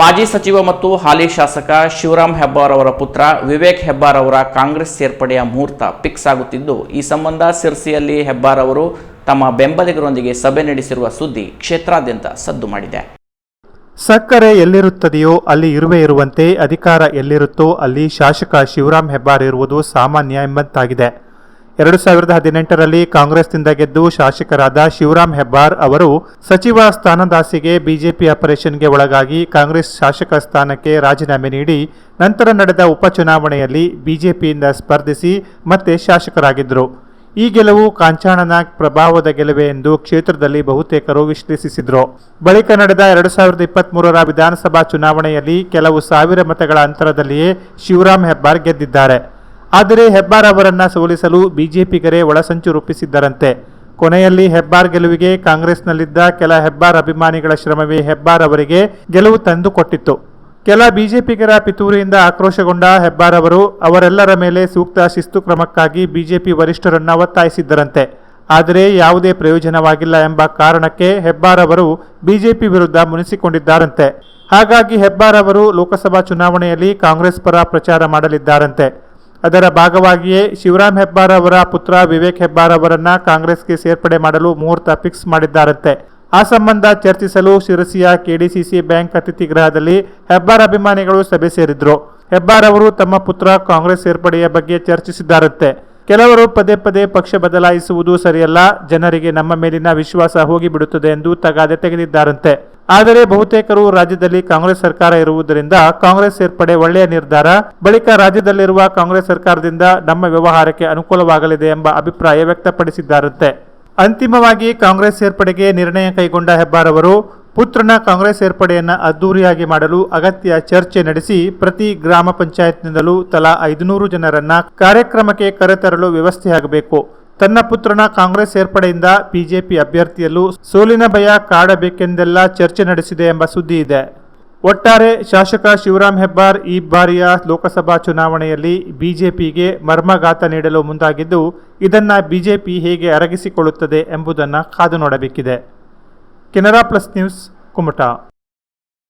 ಮಾಜಿ ಸಚಿವ ಮತ್ತು ಹಾಲಿ ಶಾಸಕ ಶಿವರಾಮ್ ಹೆಬ್ಬಾರ್ ಅವರ ಪುತ್ರ ವಿವೇಕ್ ಹೆಬ್ಬಾರ್ ಅವರ ಕಾಂಗ್ರೆಸ್ ಸೇರ್ಪಡೆಯ ಮುಹೂರ್ತ ಫಿಕ್ಸ್ ಆಗುತ್ತಿದ್ದು, ಈ ಸಂಬಂಧ ಸಿರ್ಸಿಯಲ್ಲಿ ಹೆಬ್ಬಾರ್ ಅವರು ತಮ್ಮ ಬೆಂಬಲಿಗರೊಂದಿಗೆ ಸಭೆ ನಡೆಸಿರುವ ಸುದ್ದಿ ಕ್ಷೇತ್ರಾದ್ಯಂತ ಸದ್ದು ಮಾಡಿದೆ. ಸಕ್ಕರೆ ಎಲ್ಲಿರುತ್ತದೆಯೋ ಅಲ್ಲಿ ಇರುವೆ ಇರುವಂತೆ ಅಧಿಕಾರ ಎಲ್ಲಿರುತ್ತೋ ಅಲ್ಲಿ ಶಾಸಕ ಶಿವರಾಮ್ ಹೆಬ್ಬಾರ್ ಇರುವುದು ಸಾಮಾನ್ಯ ಎಂಬಂತಾಗಿದೆ. ಎರಡು ಸಾವಿರದ ಹದಿನೆಂಟರಲ್ಲಿ ಕಾಂಗ್ರೆಸ್ನಿಂದ ಗೆದ್ದು ಶಾಸಕರಾದ ಶಿವರಾಮ್ ಹೆಬ್ಬಾರ್ ಅವರು ಸಚಿವ ಸ್ಥಾನದಾಸಿಗೆ ಬಿಜೆಪಿ ಆಪರೇಷನ್ಗೆ ಒಳಗಾಗಿ ಕಾಂಗ್ರೆಸ್ ಶಾಸಕ ಸ್ಥಾನಕ್ಕೆ ರಾಜೀನಾಮೆ ನೀಡಿ ನಂತರ ನಡೆದ ಉಪಚುನಾವಣೆಯಲ್ಲಿ ಬಿಜೆಪಿಯಿಂದ ಸ್ಪರ್ಧಿಸಿ ಮತ್ತೆ ಶಾಸಕರಾಗಿದ್ದರು. ಈ ಗೆಲುವು ಕಾಂಚಾಣನ ಪ್ರಭಾವದ ಗೆಲುವೆ ಎಂದು ಕ್ಷೇತ್ರದಲ್ಲಿ ಬಹುತೇಕರು ವಿಶ್ಲೇಷಿಸಿದರು. ಬಳಿಕ ನಡೆದ ಎರಡು ಸಾವಿರದ ಇಪ್ಪತ್ಮೂರರ ವಿಧಾನಸಭಾ ಚುನಾವಣೆಯಲ್ಲಿ ಕೆಲವು ಸಾವಿರ ಮತಗಳ ಅಂತರದಲ್ಲಿಯೇ ಶಿವರಾಮ್ ಹೆಬ್ಬಾರ್ ಗೆದ್ದಿದ್ದಾರೆ. ಆದರೆ ಹೆಬ್ಬಾರ್ ಅವರನ್ನ ಸೋಲಿಸಲು ಬಿಜೆಪಿಗರೇ ಒಳಸಂಚು ರೂಪಿಸಿದ್ದರಂತೆ. ಕೊನೆಯಲ್ಲಿ ಹೆಬ್ಬಾರ್ ಗೆಲುವಿಗೆ ಕಾಂಗ್ರೆಸ್ನಲ್ಲಿದ್ದ ಕೆಲ ಹೆಬ್ಬಾರ್ ಅಭಿಮಾನಿಗಳ ಶ್ರಮವೇ ಹೆಬ್ಬಾರ್ ಅವರಿಗೆ ಗೆಲುವು ತಂದುಕೊಟ್ಟಿತ್ತು. ಕೆಲ ಬಿಜೆಪಿಗರ ಪಿತೂರಿಯಿಂದ ಆಕ್ರೋಶಗೊಂಡ ಹೆಬ್ಬಾರ್ ಅವರು ಅವರೆಲ್ಲರ ಮೇಲೆ ಸೂಕ್ತ ಶಿಸ್ತು ಕ್ರಮಕ್ಕಾಗಿ ಬಿಜೆಪಿ ವರಿಷ್ಠರನ್ನ ಒತ್ತಾಯಿಸಿದ್ದರಂತೆ. ಆದರೆ ಯಾವುದೇ ಪ್ರಯೋಜನವಾಗಿಲ್ಲ ಎಂಬ ಕಾರಣಕ್ಕೆ ಹೆಬ್ಬಾರ್ ಅವರು ಬಿಜೆಪಿ ವಿರುದ್ಧ ಮುನಿಸಿಕೊಂಡಿದ್ದಾರಂತೆ. ಹಾಗಾಗಿ ಹೆಬ್ಬಾರ್ ಅವರು ಲೋಕಸಭಾ ಚುನಾವಣೆಯಲ್ಲಿ ಕಾಂಗ್ರೆಸ್ ಪರ ಪ್ರಚಾರ ಮಾಡಲಿದ್ದಾರಂತೆ. ಅದರ ಭಾಗವಾಗಿಯೇ ಶಿವರಾಮ್ ಹೆಬ್ಬಾರ್ ಅವರ ಪುತ್ರ ವಿವೇಕ್ ಹೆಬ್ಬಾರ್ ಅವರನ್ನ ಕಾಂಗ್ರೆಸ್ಗೆ ಸೇರ್ಪಡೆ ಮಾಡಲು ಮುಹೂರ್ತ ಫಿಕ್ಸ್ ಮಾಡಿದ್ದಾರಂತೆ. ಆ ಸಂಬಂಧ ಚರ್ಚಿಸಲು ಶಿರಸಿಯ ಕೆಡಿಸಿಸಿ ಬ್ಯಾಂಕ್ ಅತಿಥಿ ಗೃಹದಲ್ಲಿ ಹೆಬ್ಬಾರ್ ಅಭಿಮಾನಿಗಳು ಸಭೆ ಸೇರಿದ್ರು. ಹೆಬ್ಬಾರ್ ಅವರು ತಮ್ಮ ಪುತ್ರ ಕಾಂಗ್ರೆಸ್ ಸೇರ್ಪಡೆಯ ಬಗ್ಗೆ ಚರ್ಚಿಸಿದ್ದಾರಂತೆ. ಕೆಲವರು ಪದೇ ಪದೇ ಪಕ್ಷ ಬದಲಾಯಿಸುವುದು ಸರಿಯಲ್ಲ, ಜನರಿಗೆ ನಮ್ಮ ಮೇಲಿನ ವಿಶ್ವಾಸ ಹೋಗಿಬಿಡುತ್ತದೆ ಎಂದು ತಗಾದೆ ತೆಗೆದಿದ್ದಾರಂತೆ. ಆದರೆ ಬಹುತೇಕರು ರಾಜ್ಯದಲ್ಲಿ ಕಾಂಗ್ರೆಸ್ ಸರ್ಕಾರ ಇರುವುದರಿಂದ ಕಾಂಗ್ರೆಸ್ ಸೇರ್ಪಡೆ ಒಳ್ಳೆಯ ನಿರ್ಧಾರ. ಬಳಿಕ ರಾಜ್ಯದಲ್ಲಿರುವ ಕಾಂಗ್ರೆಸ್ ಸರ್ಕಾರದಿಂದ ನಮ್ಮ ವ್ಯವಹಾರಕ್ಕೆ ಅನುಕೂಲವಾಗಲಿದೆ ಎಂಬ ಅಭಿಪ್ರಾಯ ವ್ಯಕ್ತಪಡಿಸಿದ್ದಾರಂತೆ. ಅಂತಿಮವಾಗಿ ಕಾಂಗ್ರೆಸ್ ಸೇರ್ಪಡೆಗೆ ನಿರ್ಣಯ ಕೈಗೊಂಡ ಹೆಬ್ಬಾರ್ ಅವರು, ಪುತ್ರನ ಕಾಂಗ್ರೆಸ್ ಸೇರ್ಪಡೆಯನ್ನು ಅದ್ದೂರಿಯಾಗಿ ಮಾಡಲು ಅಗತ್ಯ ಚರ್ಚೆ ನಡೆಸಿ ಪ್ರತಿ ಗ್ರಾಮ ಪಂಚಾಯತ್ನಿಂದಲೂ ತಲಾ ಐದುನೂರು ಜನರನ್ನ ಕಾರ್ಯಕ್ರಮಕ್ಕೆ ಕರೆತರಲು ವ್ಯವಸ್ಥೆಯಾಗಬೇಕು. ತನ್ನ ಪುತ್ರನ ಕಾಂಗ್ರೆಸ್ ಸೇರ್ಪಡೆಯಿಂದ ಬಿಜೆಪಿ ಅಭ್ಯರ್ಥಿಯಲ್ಲೂ ಸೋಲಿನ ಭಯ ಕಾಡಬೇಕೆಂದೆಲ್ಲ ಚರ್ಚೆ ನಡೆಸಿದೆ ಎಂಬ ಸುದ್ದಿ ಇದೆ. ಒಟ್ಟಾರೆ ಶಾಸಕ ಶಿವರಾಮ್ ಹೆಬ್ಬಾರ್ ಈ ಬಾರಿಯ ಲೋಕಸಭಾ ಚುನಾವಣೆಯಲ್ಲಿ ಬಿಜೆಪಿಗೆ ಮರ್ಮಘಾತ ನೀಡಲು ಮುಂದಾಗಿದ್ದು, ಇದನ್ನು ಬಿಜೆಪಿ ಹೇಗೆ ಅರಗಿಸಿಕೊಳ್ಳುತ್ತದೆ ಎಂಬುದನ್ನು ಕಾದು ನೋಡಬೇಕಿದೆ. Canara plus news, Kumta.